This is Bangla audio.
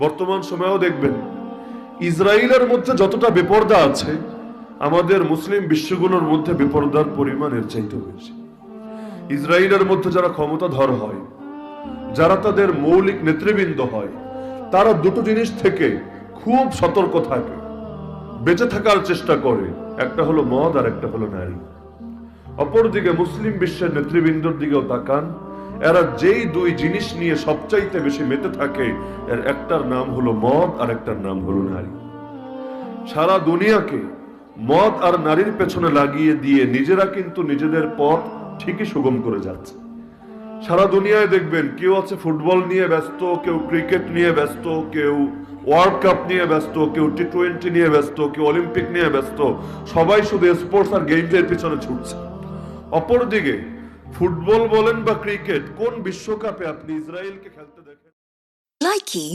বর্তমান সময়েও দেখবেন, ইসরায়েলের মধ্যে যতটা বেপর্দা আছে, আমাদের মুসলিম বিশ্বগুলোর মধ্যে বেপর্দার পরিমাণ এর চাইতে বেশি। ইসরায়েলের মধ্যে যারা ক্ষমতাধর হয়, যারা তাদের মৌলিক নেতৃবৃন্দ হয়, তারা দুটো জিনিস থেকে খুব সতর্ক থাকে। বেঁচে থাকার চেষ্টা করে, একটা হলো মদ আর একটা হলো নারী। অপরদিকে মুসলিম বিশ্বের নেতৃবৃন্দর দিকেও তাকান এরা যেই দুই জিনিস নিয়ে সবচাইতে বেশি মেতে থাকে, এর একটার নাম হলো মদ আর একটার নাম হলো নারী। সারা দুনিয়াকে মদ আর নারীর পেছনে লাগিয়ে দিয়ে নিজেরা কিন্তু নিজেদের পথ ঠিকই সুগম করে যাচ্ছে। সারা দুনিয়ায় দেখবেন কেউ আছে ফুটবল নিয়ে ব্যস্ত, কেউ ক্রিকেট নিয়ে ব্যস্ত, কেউ ওয়ার্ল্ড কাপ নিয়ে ব্যস্ত, কেউ টি টোয়েন্টি নিয়ে ব্যস্ত, কেউ অলিম্পিক নিয়ে ব্যস্ত, সবাই শুধু স্পোর্টস আর গেমসের পিছনে ছুটছে। অপরদিকে ফুটবল বলেন বা ক্রিকেট কোন বিশ্বকাপে আপনি ইসরায়েলকে খেলতে দেখেন Likey